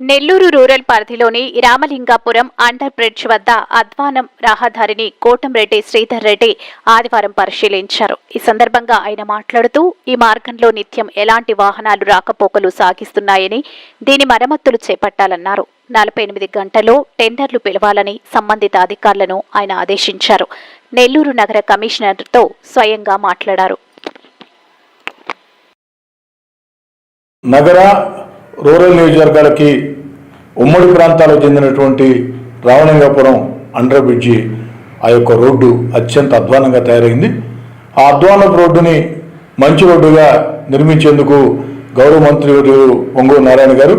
Nellore rural పరిధిలోని Ramalingapuram under bridge వద్ద అధ్వానం రహదారిని కోటంరెడ్డి శ్రీధర్ రెడ్డి ఆదివారం పరిశీలించారు. ఈ సందర్భంగా ఆయన మాట్లాడుతూ ఈ మార్గంలో నిత్యం ఎలాంటి వాహనాలు రాకపోకలు సాగిస్తున్నాయని దీని మరమ్మతులు చేపట్టాలన్నారు. నలభై ఎనిమిది గంటల్లో టెండర్లు పిలవాలని సంబంధిత అధికారులను ఆయన ఆదేశించారు. నెల్లూరు నగర కమిషనర్తో స్వయంగా మాట్లాడారు. నగర రూరల్ నియోజకవర్గాలకి ఉమ్మడి ప్రాంతాలకు చెందినటువంటి రావణంగాపురం అండర్ బ్రిడ్జి ఆ యొక్క రోడ్డు అత్యంత అధ్వానంగా తయారైంది. ఆ అధ్వానపు రోడ్డుని మంచి రోడ్డుగా నిర్మించేందుకు గౌరవ మంత్రి వర్యులు పొంగూరు నారాయణ గారు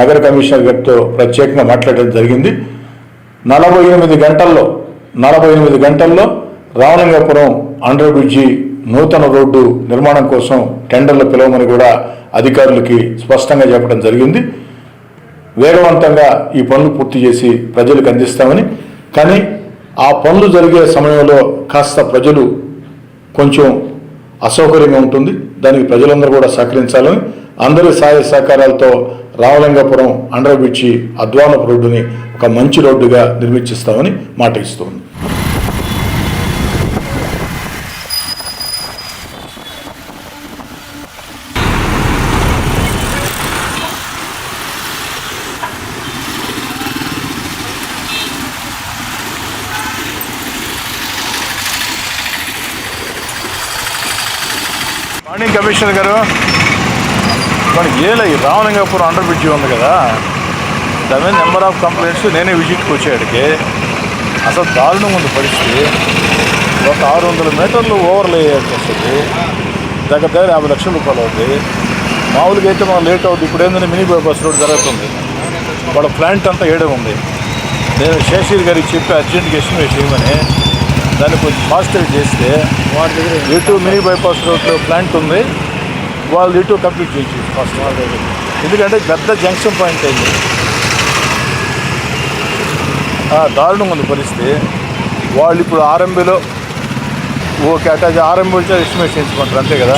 నగర కమిషనర్ గారితో ప్రత్యేకంగా మాట్లాడడం జరిగింది. నలభై ఎనిమిది గంటల్లో నలభై ఎనిమిది గంటల్లో రావణంగాపురం అండర్ బ్రిడ్జి నూతన రోడ్డు నిర్మాణం కోసం టెండర్లు పిలవమని కూడా అధికారులకి స్పష్టంగా చెప్పడం జరిగింది. వేగవంతంగా ఈ పనులు పూర్తి చేసి ప్రజలకు అందిస్తామని. కానీ ఆ పనులు జరిగే సమయంలో కాస్త ప్రజలు కొంచెం అసౌకర్యంగా ఉంటుంది. దానికి ప్రజలందరూ కూడా సహకరించాలని. అందరి సహాయ సహకారాలతో రామలింగాపురం అండర్ బ్రిడ్జి అద్వానపు రోడ్డుని ఒక మంచి రోడ్డుగా నిర్మించిస్తామని మాట ఇస్తుంది మార్నింగ్ కమిషనర్ గారు. మనకి ఏలే ఈ అండర్ బ్రిడ్జి ఉంది కదా. దాని మీద నెంబర్ ఆఫ్ కంప్లైంట్స్ నేనే విజిట్కి వచ్చేటికి. అసలు దారుణం ఉంది పరిస్థితి. ఒక ఆరు వందల మీటర్లు ఓవర్లే వస్తుంది. దగ్గర దగ్గర యాభై లక్షల రూపాయలు అవుతుంది మామూలుగా అయితే మనం లేట్ అవుతుంది ఇప్పుడు ఏంటంటే మినీ బైపాస్ రోడ్ జరుగుతుంది. వాళ్ళ ప్లాంట్ అంతా ఏడే ఉంది. నేను శేషీర్ గారికి చెప్పి అర్జెంట్గా ఎస్టిమేట్ చేయమని దాన్ని కొంచెం ఫాస్ట్గా చేస్తే వాటి దగ్గర ఇటు మినీ బైపాస్ రోడ్లో ప్లాంట్ ఉంది. వాళ్ళు ఇటు కంప్లీట్ చేయొచ్చు ఫస్ట్. ఎందుకంటే పెద్ద జంక్షన్ పాయింట్ అయింది. దారుణంగా ఉంది పరిస్థితి. వాళ్ళు ఇప్పుడు ఆర్ఎంబీలో ఓకే అటాచ్ ఆర్ఎంబీ వచ్చి ఎస్టిమేట్ చేయించుకుంటారు అంతే కదా?